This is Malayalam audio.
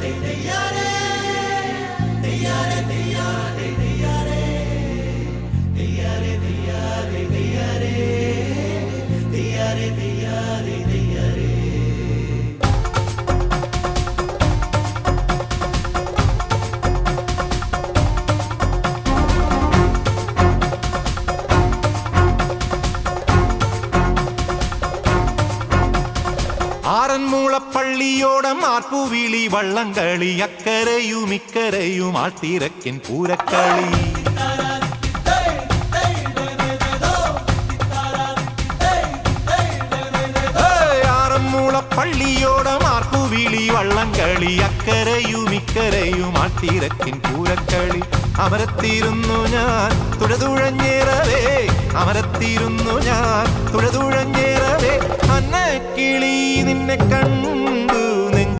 They are the ആറന്മൂളപ്പള്ളിയോടം ആർപ്പുവിളി വള്ളംകളി അക്കരയും ഇക്കരയും ആട്ടിരക്കിൻ പൂരക്കളി. ആറന്മൂളപ്പള്ളിയോടം ആർപ്പുവിളി വള്ളംകളി അക്കരയും ഇക്കരയും ആട്ടിരക്കിൻ പൂരക്കളി. അമരത്തിരുന്നു ഞാൻ തുഴതുഴഞ്ഞേറവേ അമരത്തിരുന്നു ഞാൻ തുഴതുഴഞ്ഞേറവേ കിളി നിന്നെ കണ്ടു